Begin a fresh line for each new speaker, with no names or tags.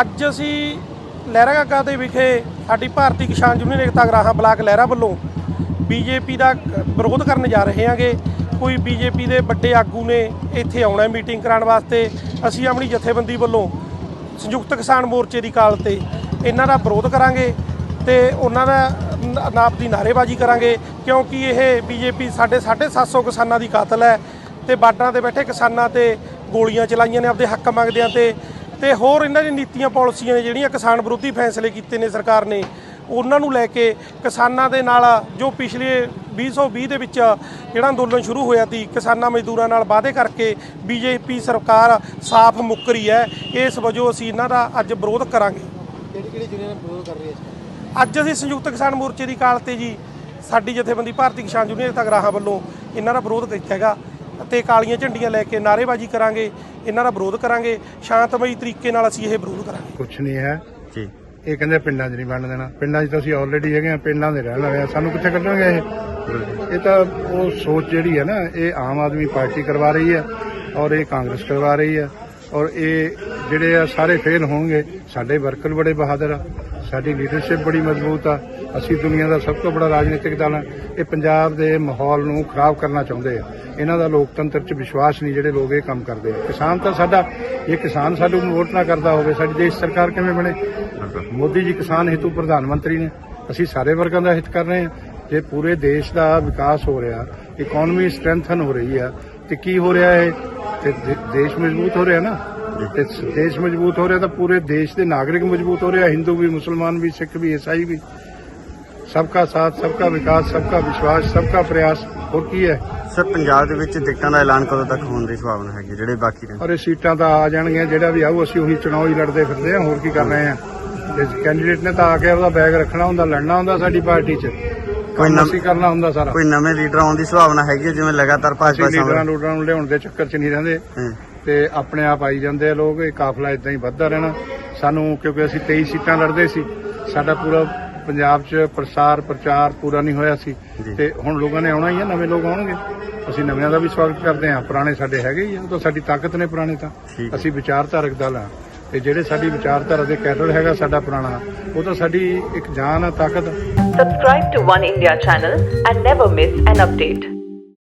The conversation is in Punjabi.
ਅੱਜ ਅਸੀਂ ਲਹਿਰਾ ਗਾਗਾ ਦੇ ਵਿਖੇ ਸਾਡੀ ਭਾਰਤੀ ਕਿਸਾਨ ਯੂਨੀਅਨ ਏਕਤਾ ਗਰਾਹਾਂ ਬਲਾਕ ਲਹਿਰਾ ਵੱਲੋਂ ਬੀਜੇਪੀ ਦਾ ਵਿਰੋਧ ਕਰਨ ਜਾ ਰਹੇ ਹਾਂਗੇ। ਕੋਈ ਬੀਜੇਪੀ ਦੇ ਵੱਡੇ ਆਗੂ ਨੇ ਇੱਥੇ ਆਉਣਾ ਮੀਟਿੰਗ ਕਰਾਉਣ ਵਾਸਤੇ। ਅਸੀਂ ਆਪਣੀ ਜਥੇਬੰਦੀ ਵੱਲੋਂ ਸੰਯੁਕਤ ਕਿਸਾਨ ਮੋਰਚੇ ਦੀ ਕਾਲ ਤੇ ਇਹਨਾਂ ਦਾ ਵਿਰੋਧ ਕਰਾਂਗੇ ਤੇ ਉਹਨਾਂ ਦਾ ਨ- ਨਾਪ ਦੀ ਨਾਅਰੇਬਾਜ਼ੀ ਕਰਾਂਗੇ, ਕਿਉਂਕਿ ਇਹ ਬੀਜੇਪੀ ਸਾਡੇ 750 ਕਿਸਾਨਾਂ ਦੀ ਕਾਤਲ ਹੈ ਤੇ ਬਾਰਡਰਾਂ ਤੇ ਬੈਠੇ ਕਿਸਾਨਾਂ ਤੇ ਗੋਲੀਆਂ ਚਲਾਈਆਂ ਨੇ, ਆਪਦੇ ਹੱਕ ਮੰਗਦਿਆਂ ਤੇ ਤੇ ਹੋਰ ਇਹਨਾਂ ਦੀ ਨੀਤੀਆਂ ਪਾਲਿਸੀਆਂ ਨੇ ਜਿਹੜੀਆਂ ਕਿਸਾਨ ਵਿਰੋਧੀ ਫੈਸਲੇ ਕੀਤੇ ਨੇ ਸਰਕਾਰ ਨੇ ਉਹਨਾਂ ਨੂੰ ਲੈ ਕੇ ਕਿਸਾਨਾਂ ਦੇ ਨਾਲ ਜੋ ਪਿਛਲੇ 2020 ਦੇ ਵਿੱਚ ਜਿਹੜਾ ਅੰਦੋਲਨ ਸ਼ੁਰੂ ਹੋਇਆ ਸੀ ਕਿਸਾਨਾਂ ਮਜ਼ਦੂਰਾਂ ਨਾਲ ਵਾਅਦੇ ਕਰਕੇ ਬੀਜੇਪੀ ਸਰਕਾਰ ਸਾਫ਼ ਮੁੱਕਰੀ ਹੈ ਇਸ ਵਜੋਂ ਅਸੀਂ ਇਹਨਾਂ ਦਾ ਅੱਜ ਵਿਰੋਧ ਕਰਾਂਗੇ।
ਕਿਹੜੀ ਕਿਹੜੀ ਯੂਨੀਅਨ ਵਿਰੋਧ ਕਰ ਰਹੀ ਹੈ
ਅੱਜ ਅਸੀਂ ਸੰਯੁਕਤ ਕਿਸਾਨ ਮੋਰਚੇ ਦੀ ਕਾਲ ਤੇ ਜੀ ਸਾਡੀ ਜਥੇਬੰਦੀ ਭਾਰਤੀ ਕਿਸਾਨ ਯੂਨੀਅਨ ਏਕਤਾ ਗਰਾਹਾਂ ਵੱਲੋਂ ਇਹਨਾਂ ਦਾ ਵਿਰੋਧ ਕੀਤਾ ਹੈਗਾ। ਅਤੇ ਕਾਲੀਆਂ ਝੰਡੀਆਂ ਲੈ ਕੇ ਨਾਅਰੇਬਾਜ਼ੀ ਕਰਾਂਗੇ ਇਹਨਾਂ ਦਾ ਵਿਰੋਧ ਕਰਾਂਗੇ ਸ਼ਾਂਤਮਈ ਤਰੀਕੇ ਨਾਲ ਅਸੀਂ ਇਹ ਵਿਰੋਧ ਕਰਾਂਗੇ।
ਕੁਛ ਨਹੀਂ ਹੈ।
ਜੀ।
ਇਹ ਕਹਿੰਦੇ ਪਿੰਡਾਂ 'ਚ ਨਹੀਂ ਵੰਡ ਦੇਣਾ। ਪਿੰਡਾਂ 'ਚ ਤਾਂ ਅਸੀਂ ਆਲਰੇਡੀ ਹੈਗੇ ਆ ਪਿੰਡਾਂ ਦੇ ਰਹਿਣ ਵਾਲੇ ਆ। ਸਾਨੂੰ ਕਿੱਥੇ ਕੱਢਣਗੇ ਇਹ? ਇਹ ਤਾਂ ਉਹ ਸੋਚ ਜਿਹੜੀ ਹੈ ਨਾ ਇਹ ਆਮ ਆਦਮੀ ਪਾਰਟੀ ਕਰਵਾ ਰਹੀ ਹੈ ਔਰ ਇਹ ਕਾਂਗਰਸ ਕਰਵਾ ਰਹੀ ਹੈ ਔਰ ਇਹ ਜਿਹੜੇ ਆ ਸਾਰੇ ਫੇਲ ਹੋਣਗੇ ਸਾਡੇ ਵਰਕਰ ਬੜੇ ਬਹਾਦਰ ਆ। ਸਾਡੀ ਲੀਡਰਸ਼ਿਪ ਬੜੀ ਮਜ਼ਬੂਤ ਆ। ਅਸੀਂ ਦੁਨੀਆ ਦਾ ਸਭ ਤੋਂ ਬੜਾ ਰਾਜਨੀਤਿਕ ਦਲ ਆ। ਇਹ ਪੰਜਾਬ ਦੇ ਮਾਹੌਲ ਨੂੰ ਖਰਾਬ ਕਰਨਾ ਚਾਹੁੰਦੇ ਆ। ਇਹਨਾਂ ਦਾ ਲੋਕਤੰਤਰ 'ਚ ਵਿਸ਼ਵਾਸ ਨਹੀਂ ਜਿਹੜੇ ਲੋਕ ਇਹ ਕੰਮ ਕਰਦੇ ਆ। ਕਿਸਾਨ ਤਾਂ ਸਾਡਾ ਇਹ ਕਿਸਾਨ ਸਾਨੂੰ ਵੋਟ ਨਾ ਕਰਦਾ ਹੋਵੇ, ਸਾਡੀ ਦੇਸ਼ ਸਰਕਾਰ ਕਿਵੇਂ ਬਣੇ? ਮੋਦੀ ਜੀ ਕਿਸਾਨ ਹਿੱਤੂ ਪ੍ਰਧਾਨ ਮੰਤਰੀ ਨੇ। ਅਸੀਂ ਸਾਰੇ ਵਰਗਾਂ ਦਾ ਹਿੱਤ ਕਰ ਰਹੇ ਹਾਂ ਜੇ ਪੂਰੇ ਦੇਸ਼ ਦਾ ਵਿਕਾਸ ਹੋ ਰਿਹਾ ਇਕਨੋਮੀ ਸਟਰੈਂਥਨ ਹੋ ਰਹੀ ਆ, ਤੇ ਕੀ ਹੋ ਰਿਹਾ ਹੈ ਤੇ ਦੇਸ਼ ਮਜ਼ਬੂਤ ਹੋ ਰਿਹਾ ਨਾ। ਤੇ ਦੇਸ਼ ਮਜ਼ਬੂਤ ਹੋ ਰਿਹਾ ਤਾਂ ਪੂਰੇ ਦੇਸ਼ ਦੇ ਨਾਗਰਿਕ ਮਜ਼ਬੂਤ ਹੋ ਰਿਹਾ ਹਿੰਦੂ ਵੀ ਮੁਸਲਮਾਨ ਵੀ ਸਿੱਖ ਵੀ ਈਸਾਈ ਵੀ। ਸਬਕਾ ਸਾਥ ਸਬਕਾ ਵਿਕਾਸ ਸਬਕਾ ਵਿਸ਼ਵਾਸ ਸਬਕਾ ਪ੍ਰਯਾਸ ਹੋਰ ਕੀ ਹੈ?
ਸਰ ਪੰਜਾਬ ਦੇ ਵਿੱਚ ਟਿਕਟਾਂ ਦਾ ਐਲਾਨ ਕਦੋਂ ਤੱਕ ਹੋਣ ਦੀ ਸੰਭਾਵਨਾ ਹੈਗੀ ਜਿਹੜੇ ਬਾਕੀ ਨੇ?
ਔਰ ਸੀਟਾਂ ਤਾਂ ਆ ਜਾਣਗੀਆਂ ਜਿਹੜਾ ਵੀ ਆਊ ਅਸੀਂ ਉਹੀ ਚੁਣਾਵ ਹੀ ਲੜਦੇ ਫਿਰਦੇ ਆ ਹੋਰ ਕੀ ਕਰ ਰਹੇ ਆ? ਤੇ ਕੈਂਡੀਡੇਟ ਨੇ ਤਾਂ ਆ ਕੇ ਉਹਦਾ ਬੈਗ ਰੱਖਣਾ ਹੁੰਦਾ ਲੜਨਾ ਹੁੰਦਾ ਸਾਡੀ ਪਾਰਟੀ 'ਚ।
ਕੋਈ ਨਵ-
ਕਰਨਾ ਹੁੰਦਾ ਸਾਰਾ।
ਕੋਈ ਨਵੇਂ ਲੀਡਰ ਆਉਣ ਦੀ ਸੰਭਾਵਨਾ ਹੈਗੀ ਹੈ, ਜਿਵੇਂ ਲਗਾਤਾਰ ਭਾਜਪਾ
ਲੀਡਰਾਂ
ਸਾਹਮਣੇ?
ਲੂਡਰਾਂ ਨੂੰ ਲਿਆਉਣ ਦੇ ਚੱਕਰ 'ਚ ਨਹੀਂ ਰਹਿੰਦੇ।
ਹੂੰ,
ਤੇ ਆਪਣੇ ਆਪ ਆਈ ਜਾਂਦੇ ਆ ਲੋਕ ਇਹ ਕਾਫਲਾ ਇਦਾਂ ਹੀ ਵੱਧਦਾ ਰਹਿਣਾ ਸਾਨੂੰ ਕਿਉਂਕਿ ਅਸੀਂ 23 ਸੀਟਾਂ ਲੜਦੇ ਸੀ ਸਾਡਾ ਪੂਰਾ ਪੰਜਾਬ 'ਚ ਪ੍ਰਸਾਰ ਪ੍ਰਚਾਰ ਪੂਰਾ ਨਹੀਂ ਹੋਇਆ ਸੀ। ਤੇ ਹੁਣ ਲੋਕਾਂ ਨੇ ਆਉਣਾ ਹੀ ਆ ਨਵੇਂ ਲੋਕ ਆਉਣਗੇ ਅਸੀਂ ਨਵਿਆਂ ਦਾ ਵੀ ਸਵਾਗਤ ਕਰਦੇ ਹਾਂ ਪੁਰਾਣੇ ਸਾਡੇ ਹੈਗੇ ਹੀ ਆ ਉਹ ਤਾਂ ਸਾਡੀ ਤਾਕਤ ਨੇ ਪੁਰਾਣੇ ਤਾਂ। ਅਸੀਂ ਵਿਚਾਰਧਾਰਕ ਦਲ ਆ ਤੇ ਜਿਹੜੇ ਸਾਡੀ ਵਿਚਾਰਧਾਰਾ ਦੇ ਕੈਡਰ ਹੈਗਾ ਸਾਡਾ ਪੁਰਾਣਾ ਉਹ ਤਾਂ ਸਾਡੀ ਇੱਕ ਜਾਨ ਆ ਤਾਕਤ ਆ
Subscribe to One India channel and never miss an update.